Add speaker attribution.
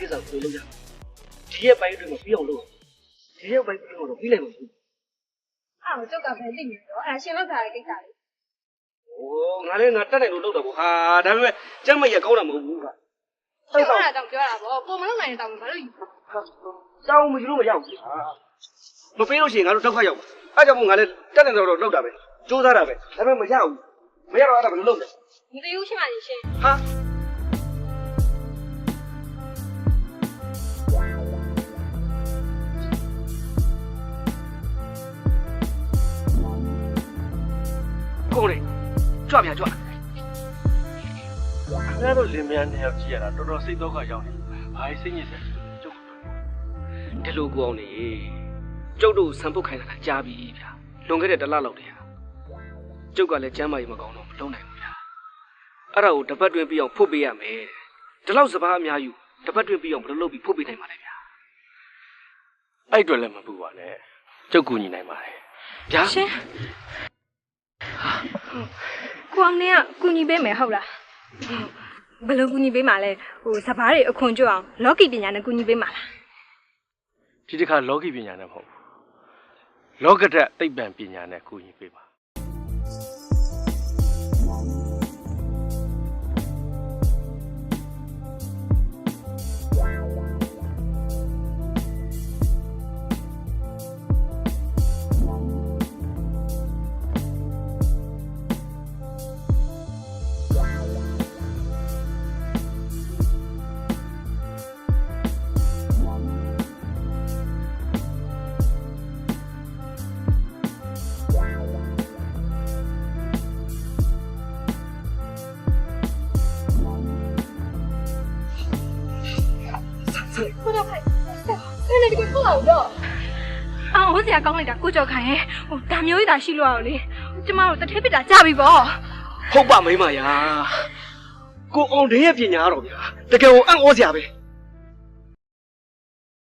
Speaker 1: ကိစ္စကိုလုပ်ကြဒီရဲ့ပိုင်းတွေမှာပြီးအောင်လုပ်အောင်ဒီရဲ့ပိုင်းပြီးအောင်တော့ပြီးလိုက်မှာမဟုတ်
Speaker 2: အဲ့တော့ကျုပ်ကပဲသိနေတော့အဲ့ရှင်လောက်ထားတဲ့ကိစ္စလေး
Speaker 1: ဘူးငါလည်းငါတက်နိုင်လို့လုပ်တာပေါ့ဟာဒါပေမဲ့ကျမ်းမရကောင်းတာမဟုတ်ဘူးက
Speaker 2: ပြောတာတောင်ပြောတာပေါ့ကိုမလုပ်နိုင်တဲ့တောင်ဘာလို့ယူ
Speaker 1: တောင်းမယူလို့မရဘူးဟာမပေးလို့ရှိရင်ငါတို့ဒုက္ခရောက်ပါအဲကြောင့်မို့ငါလည်းတက်နိုင်တော့လုပ်တာပဲစူးစမ်းတာပဲဒါပေမဲ့မရဘူးမရတော့အဲ့ဒါဘယ်လိုလုပ်လဲ
Speaker 2: မသိဘူးရှိမှရှင်
Speaker 1: ဟာ ကိုလေကြွပြကြွ
Speaker 3: အဲ့တော့လင်မယားနှစ်ယောက်ကြည့်ရတာတော်တော်စိတ်တော့ကရောက်နေဘာစိတ်ညစ်စရာကျုပ်
Speaker 1: ဒီလိုကိုအောင်နေကျုပ်တို့ဆံပုတ်ခိုင်းတာကြားပြီဗျာလွန်ခဲ့တဲ့တစ်လလောက်တည်းဟာကျုပ်ကလည်းကျမ်းမာရေးမကောင်းတော့မလုံးနိုင်ဘူးဗျာအဲ့ဒါကိုတပတ်တွင်းပြီးအောင်ဖုတ်ပေးရမယ်ဒီလောက်စပားအများယူတပတ်တွင်းပြီးအောင်ဘယ်လိုလုပ်ပြီးဖုတ်ပေးနိုင်မှာလဲဗျာ
Speaker 3: အဲ့အတွက်လည်းမပူပါနဲ့ကျုပ်ကူညီနိုင်ပါတယ်
Speaker 1: ဗျာ
Speaker 2: ရှင် ကိုအောင်နေကကူညီပေးမယ်ဟုတ်လားဘယ်လိုကူညီပေးမှာလဲဟိုစပားတွေအခွန်ကျွတ်အောင်လော်ကီပညာနဲ့ကူညီပေးမှာလား
Speaker 3: ဒီတစ်ခါလောကီပညာနဲ့မဟုတ်ဘူးလောကဓာတ်သိပ္ပံပညာနဲ့ကူညီပေးပါ
Speaker 2: ကိုတော့ခိုင်ဆယ်နေဒီကိုထွက်လာတော့အော်ဟိုစရာကောင်းလိုက်တာကိုကြော်ခိုင်ရဲ့ဟိုဒါမျိုးကြီးတာရှိလို့ရအောင်လေကျမတို့တထေးပစ်တာကြပြီပေါ့
Speaker 1: ဟုတ်ပါမိမရာကိုအောင်တဲ့ရဲ့ပညာတော့ဗျာတကယ်ကိုအံ့ဩစရာပဲ